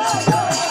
Oh,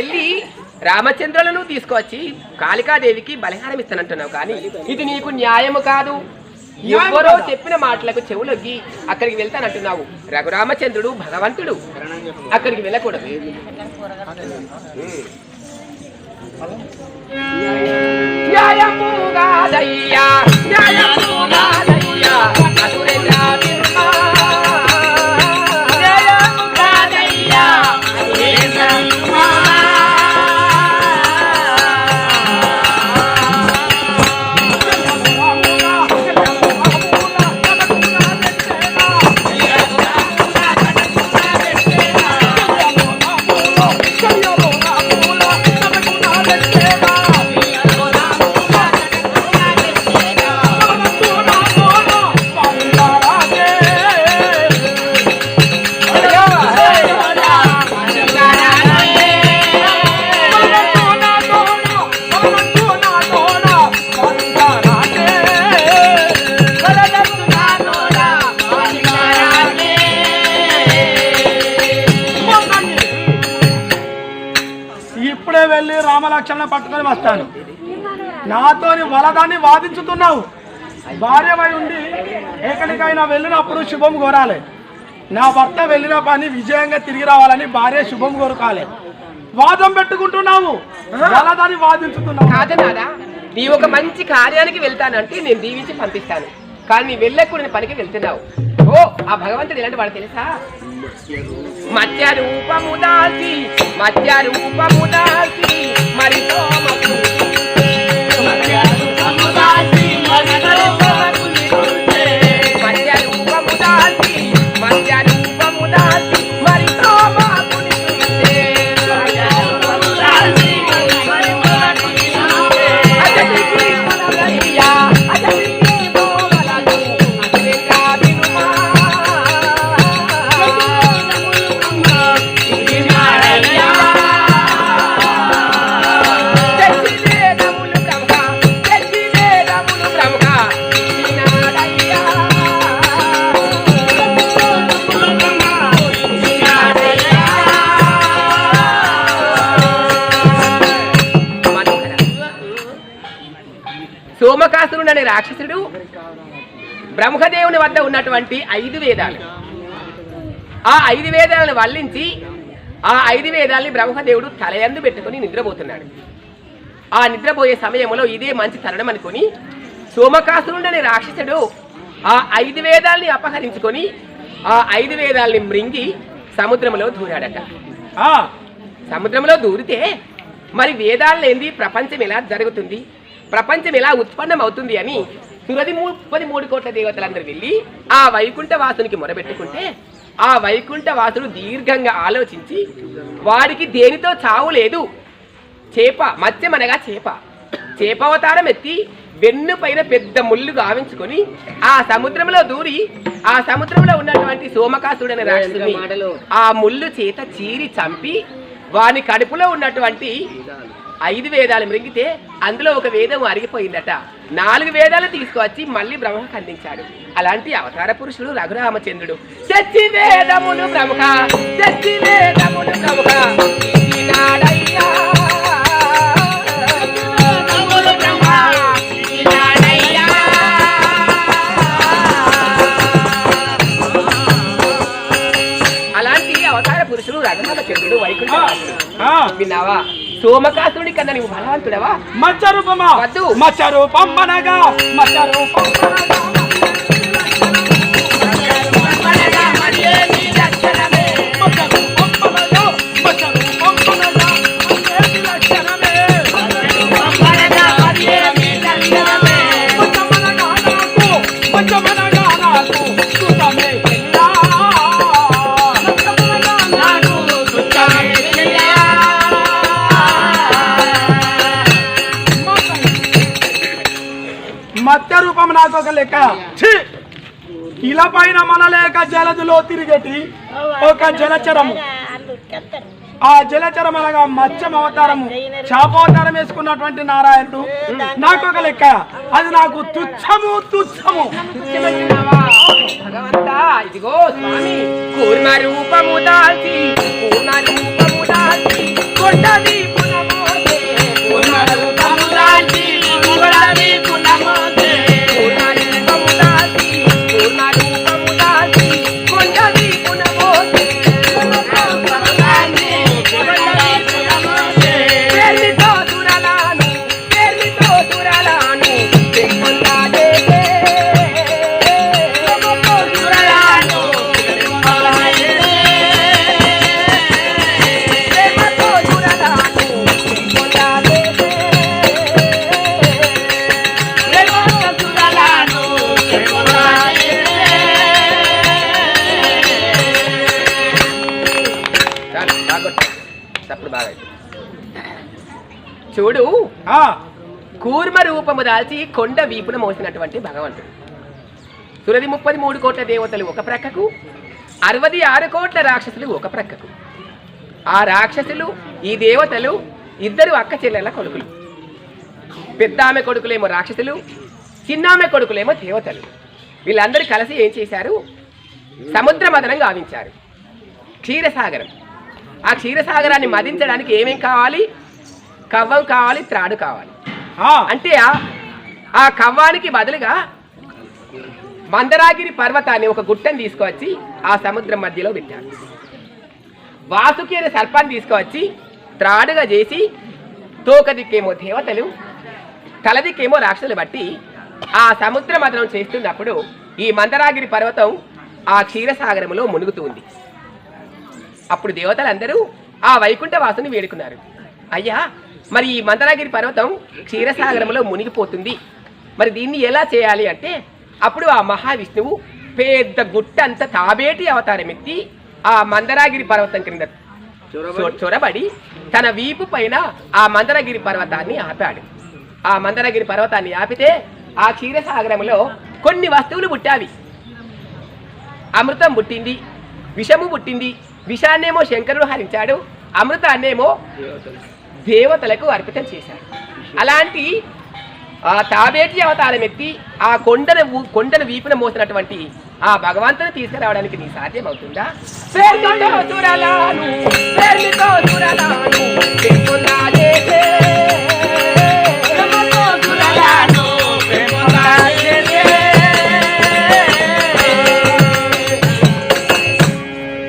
వెళ్ళి రామచంద్రులను తీసుకువచ్చి కాళికాదేవికి బలిహారం ఇస్తానంటున్నావు కానీ ఇది నీకు న్యాయము కాదు. ఎవరో చెప్పిన మాటలకు చెవులొగ్గి అక్కడికి వెళ్తానంటున్నావు. రఘురామచంద్రుడు భగవంతుడు. అక్కడికి వెళ్ళకూడదు. న్యాయము కాదయ్యా. న్యాయము కాదయ్యా. వాదాన్ని వాదించుతున్నావు. భార్యమై ఉండి ఎక్కడికైనా వెళ్ళినప్పుడు శుభం కోరాలి. నా భర్త వెళ్ళిన పని విజయంగా తిరిగి రావాలని భార్య శుభం కోరుకోవాలి. వాదం పెట్టుకుంటున్నావు. దాన్ని వాదించుతున్నావు. కాదు నీ ఒక మంచి కార్యానికి వెళ్తానంటే నేను దీవించి పంపిస్తాను. కానీ నీ వెళ్ళకూడని పనికి వెళ్తున్నావు. ఓ ఆ భగవంతుడు ఎలాంటి వాడు తెలుసా? మధ్య రూపము దాల్చి మధ్య రూపము దాల్చి మరి సోమకాసురుడు అనే రాక్షసుడు బ్రహ్మదేవుని వద్ద ఉన్నటువంటి ఐదు వేదాలు. ఆ ఐదు వేదాలను వల్లించి ఆ ఐదు వేదాల్ని బ్రహ్మదేవుడు తలయందు పెట్టుకొని నిద్రపోతున్నాడు. ఆ నిద్రపోయే సమయంలో ఇదే మంచి తరుణం అనుకొని సోమకాసురుడు అనే రాక్షసుడు ఆ ఐదు వేదాల్ని అపహరించుకొని ఆ ఐదు వేదాల్ని మృంగి సముద్రంలో దూరాడట. ఆ, సముద్రంలో దూరితే మరి వేదాలు ఏంది? ప్రపంచం ఎలా జరుగుతుంది? ప్రపంచం ఎలా ఉత్పన్నం అవుతుంది అని సురది ముప్పది మూడు కోట్ల దేవతలందరూ వెళ్ళి ఆ వైకుంఠ వాసునికి మొరబెట్టుకుంటే ఆ వైకుంఠ వాసుడు దీర్ఘంగా ఆలోచించి వాడికి దేనితో చావు లేదు. చేప మత్స్యమనగా చేప. చేపవతారం ఎత్తి వెన్ను పైన పెద్ద ముళ్ళు గావించుకొని ఆ సముద్రంలో దూరి ఆ సముద్రంలో ఉన్నటువంటి సోమకాసుడనే రాక్షసుని ఆ ముళ్ళు చేత చీరి చంపి వాని కడుపులో ఉన్నటువంటి ఐదు వేదాలు మృంగితే అందులో ఒక వేదం అరిగిపోయిందట. నాలుగు వేదాలు తీసుకువచ్చి మళ్ళీ బ్రహ్మకు అందించాడు. అలాంటి అవతార పురుషుడు రఘురామచంద్రుడు. చచ్చి వేదములు ప్రముఖ చచ్చి వేదములు ప్రముఖ. ప్రముఖ, ఇచ్చినాడయ్యా. పురుషుడు రఘునాథ చంద్రుడు వైకుంఠ విన్నావా? సోమకాసుడి కన్నా నువ్వు బలవంతుడవా? మచ్చ రూపమా వద్దు. మచ్చ రూపం మనగా. మచ్చ రూపం ఇలా పైన మన లేక జలదులో తిరిగేటి ఒక జలచరము. ఆ జలచరం అనగా మత్స్యం అవతారము. చాపోవతారం వేసుకున్నటువంటి నారాయణుడు. నాకు ఒక లెక్క. అది నాకు తుచ్చము తుచ్చము. భగవంతా ఇదిగో స్వామి. కూర్మ రూపము దాల్చి కూర్మ రూపము దాల్చి కొండది కూర్మ రూపము దాల్చి కొండ వీపున మోసినటువంటి భగవంతుడు. సురది ముప్పది మూడు కోట్ల దేవతలు ఒక ప్రక్కకు అరవది ఆరు కోట్ల రాక్షసులు ఒక ప్రక్కకు. ఆ రాక్షసులు ఈ దేవతలు ఇద్దరు అక్క చెల్లెల కొడుకులు. పెద్ద ఆమె కొడుకులేమో రాక్షసులు చిన్నామె కొడుకులేమో దేవతలు. వీళ్ళందరూ కలిసి ఏం చేశారు? సముద్ర మదనం గావించారు. క్షీరసాగరం. ఆ క్షీరసాగరాన్ని మదించడానికి ఏమేం కావాలి? కవ్వం కావాలి త్రాడు కావాలి. అంటే ఆ- కవ్వానికి బదులుగా మందరాగిరి పర్వతాన్ని ఒక గుట్టని తీసుకువచ్చి ఆ సముద్రం మధ్యలో పెట్టారు. వాసుకి అనే సర్పాన్ని తీసుకువచ్చి త్రాడుగా చేసి తోక దిక్కేమో దేవతలు తల దిక్కేమో రాక్షసులు బట్టి ఆ సముద్ర మదనం చేస్తున్నప్పుడు ఈ మందరాగిరి పర్వతం ఆ క్షీరసాగరములో మునుగుతుంది అప్పుడు దేవతలందరూ ఆ వైకుంఠ వాసుని వేడుకున్నారు. అయ్యా మరి ఈ మందరాగిరి పర్వతం క్షీరసాగరంలో మునిగిపోతుంది. మరి దీన్ని ఎలా చేయాలి అంటే అప్పుడు ఆ మహావిష్ణువు పెద్ద గుట్ట అంత తాబేటి అవతారం ఎత్తి ఆ మందరాగిరి పర్వతం క్రింద చొరబడి. తన వీపు పైన ఆ మందరగిరి పర్వతాన్ని ఆపాడు. ఆ మందరగిరి పర్వతాన్ని ఆపితే ఆ క్షీరసాగరంలో కొన్ని వస్తువులు పుట్టావి. అమృతం పుట్టింది విషము పుట్టింది విషాన్నేమో శంకరుడు హరించాడు అమృతాన్నేమో దేవతలకు అర్పితం చేశారు. అలాంటి ఆ తాబేటి అవతారం ఎత్తి ఆ కొండను కొండను వీపున మోసినటువంటి ఆ భగవంతుని తీసుకురావడానికి నీ సాధ్యం అవుతుందా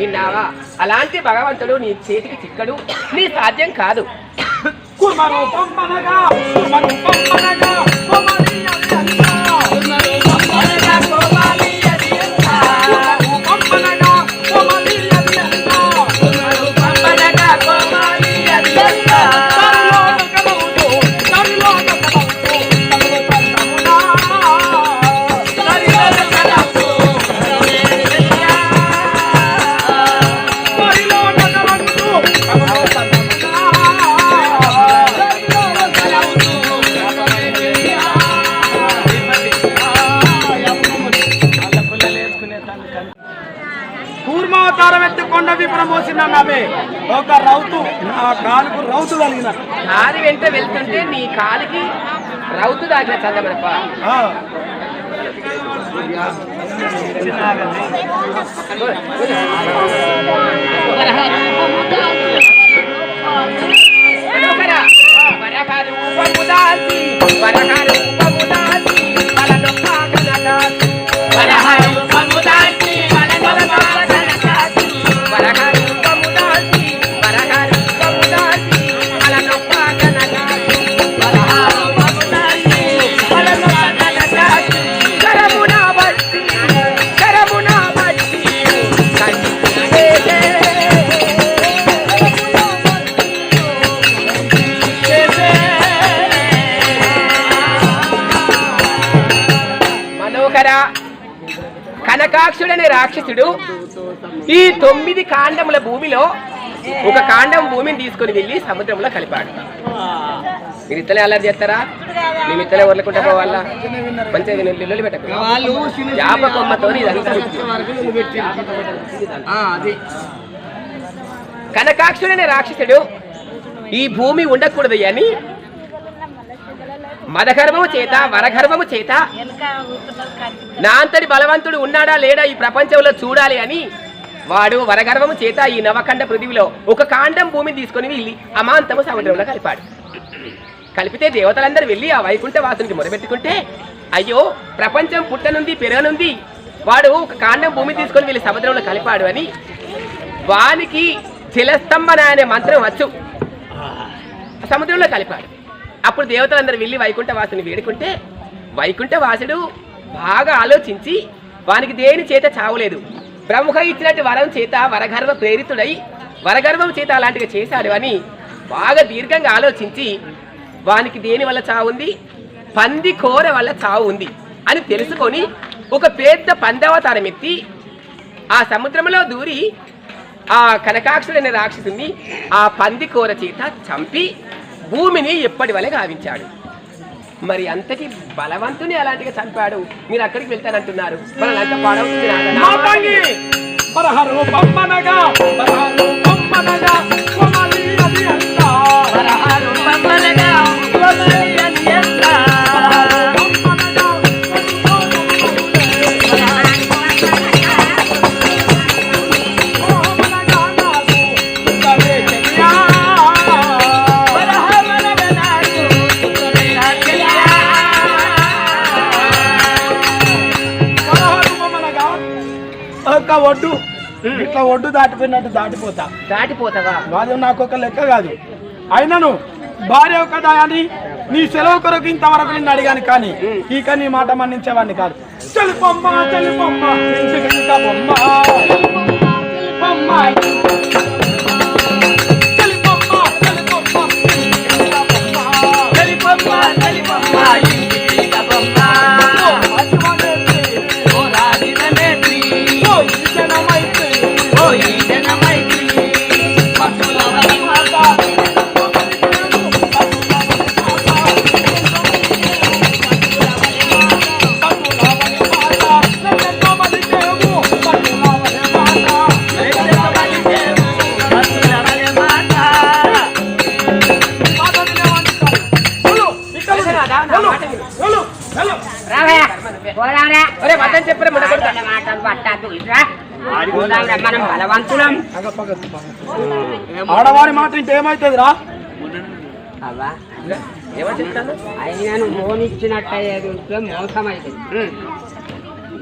విన్నావా? అలాంటి భగవంతుడు నీ చేతికి చిక్కడు నీ సాధ్యం కాదు. కుర్మ రూపం మనగా కుర్మ రూపం మనగా కొమలి విపురం మోసిన నవే ఒక రౌతు నా కాలుకు రౌతు కలిగిన దారి వెంట వెళ్తుంటే నీ కాలికి రౌతు దాకిన చందమనప్ప ఆ, వరహర, కనకాక్షుడనే రాక్షసుడు ఈ తొమ్మిది కాండముల భూమిలో ఒక కాండం భూమిని తీసుకొని వెళ్ళి సముద్రంలో కలిపాడు. మీరు ఇత్తలే అలా చేస్తారా? మేము ఇత్తలే వరలకుంటా పోవాలా? మంచిగా విను- ఇల్లు పెట్టకు. యాపకొమ్మతో ఇదంతా కనకాక్షుడనే రాక్షసుడు ఈ భూమి ఉండకూడదు అని మదగర్భము చేత వరగర్భము చేత. నా అంతటి బలవంతుడు ఉన్నాడా లేడా ఈ ప్రపంచంలో చూడాలి అని? వాడు వరగర్భము చేత ఈ నవఖండ పృథివిలో ఒక కాండం భూమిని తీసుకొని వెళ్ళి అమాంతము సముద్రంలో కలిపాడు. కలిపితే దేవతలందరూ వెళ్ళి ఆ వైకుంఠ వాసునికి మొదలుపెట్టుకుంటే అయ్యో ప్రపంచం పుట్టనుంది పెరగనుంది. వాడు ఒక కాండం భూమి తీసుకొని వెళ్ళి సముద్రంలో కలిపాడు అని. వానికి జలస్తంభన అనే మంత్రం వచ్చు. సముద్రంలో కలిపాడు. అప్పుడు దేవతలందరూ వెళ్ళి వైకుంఠ వాసుని వేడుకుంటే వైకుంఠ వాసుడు బాగా ఆలోచించి వానికి దేని చేత చావలేదు. బ్రహ్మ ఇచ్చినట్టు వరం చేత వరగర్వ ప్రేరితుడై వరగర్వం చేత అలాంటివి చేశాడు అని బాగా దీర్ఘంగా ఆలోచించి వానికి దేని వల్ల చావు ఉంది పంది కోర వల్ల చావు ఉంది అని తెలుసుకొని ఒక పెద్ద పందవతారం ఎత్తి ఆ సముద్రంలో దూరి ఆ కనకాక్షుడైన రాక్షసుని ఆ పంది కోర చేత చంపి భూమిని ఎప్పటి వలె గావించాడు. మరి అంతటి బలవంతుని అలాంటిగా చంపాడు? మీరు అక్కడికి వెళ్తానంటున్నారు. మనలంతా పాడవుతుంది నాన్న. ఒడ్డు. ఇట్లా ఒడ్డు దాటిపోయినట్టు దాటిపోతా. దాటిపోతావా? అది నాకు ఒక లెక్క కాదు. అయినను భార్య కదా అని నీ సెలవు కొరకు ఇంతవరకు నిన్ను అడిగాను కానీ ఇక నీ మాట మన్నించేవాడిని కాదు. చలి పొమ్మ చలి పొమ్మ ఇంటికి ఇంకా బొమ్మ. మనం బలవంతులం ఆడవారి మాట ఇంటే ఏమైతుంది రా అవ్వా ఉంటే మోసం అవుతుంది.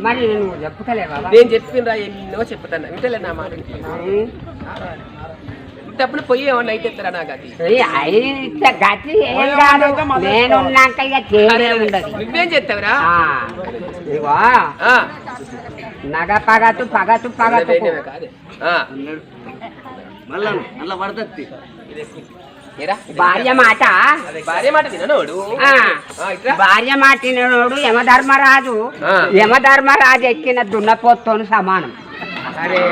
మరి నువ్వు చెప్పుతలేవా నేను చెప్పినరా ఎన్నో చెప్తాను వింటలే నా మాట డబ్బులు పోయి ఏమన్నా అయితే నా గతి? అయితే గతి ఏం కాదు. నేనున్నాక ఇక ఉండదు. నువ్వేం చెప్తావురా నగ పగతు పగతు. ఆ, ఏరా? భార్య మాట. భార్య మాట తిననోడు. ఆ, ఆ, ఇట్రా. భార్య మాటినోడు యమధర్మరాజు. ఆ. యమధర్మరాజు ఎక్కిన దున్నపోతుని సమానం. అరే.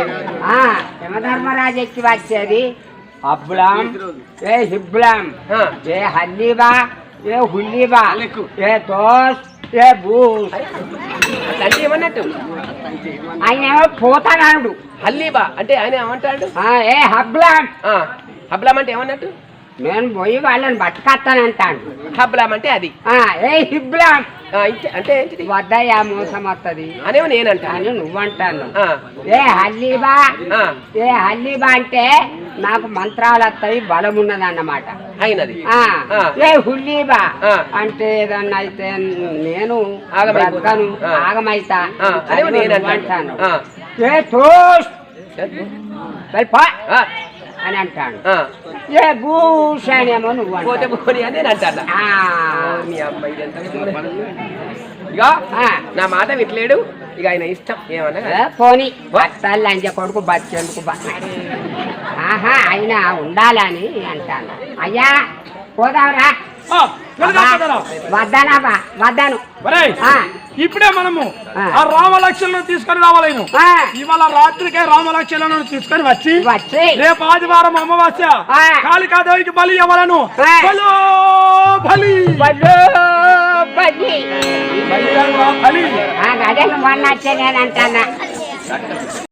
ఆ యమధర్మరాజు ఎక్కి వచ్చేది అబ్బులాం ఏ హిబ్లాం ఆ. ఏ హల్లీబా ఏ హుల్లీబా ఏ దోస్ ఏ బూస్. అట్లా ఏమన్నట్టు ఆయన ఏమో పోతానాడు. హల్లీబా. అంటే ఆయన ఏమంటాడు? ఏ హబ్లాం హబ్లాం అంటే ఏమన్నట్టు? నేను పోయి వాళ్ళని పట్టుకొస్తానంటాడు హబ్లాం అంటే అది. ఆ, ఏ హిబ్లాం అంటే ఏంటిది? వద్దయ్యా మోసం వస్తుంది అనేమో నేనంట. అని నువ్వంటాను. ఏ హల్లీబా. ఏ హల్లీబా అంటే నాకు మంత్రాలు వస్తాయి బలం ఉన్నది అన్నమాట అయినది ఆ, ఆ. ఏ హుల్లీబా ఆ. అంటే ఏదన్నా అయితే నేను ఆగమైపోతా. బ్రతకను, ఆ. ఆగమైతా ఆ, అదేమో అని నేను అంటాను. అంటాను ఆ. ఏ తోస్ సరే పో ఆ, అని అంటాను ఆ, ఏ భూషణేమో నువ్వు పోతే అంటావు. పోని అని నేను అంటాను నా మాట విట్లేడు ఇక ఆయన ఇష్టం. ఏమన్నా? పోని. బత్తాలు లంజ కొడుకు బతికేందుకు ఆహా అయినా ఉండాలని అంటాను. అయ్యా వెలుగొస్తుందా? వద్దానాబా వద్దాను. ఇప్పుడే మనము ఆ. రామలక్ష్మణులను తీసుకొని రావాలేను. ఆ, ఇవాళ రాత్రికే రామలక్ష్మణులను తీసుకొని వచ్చి వచ్చి. రేపు ఆదివారం అమావాస్య ఆ. కాళికాదేవికి బలి ఇవ్వలను. బలో. బలి ಭೂಪತಿ ಆಗ ಅದೇನು ಮಣ್ಣಾಚೆನೇನಂತಾನ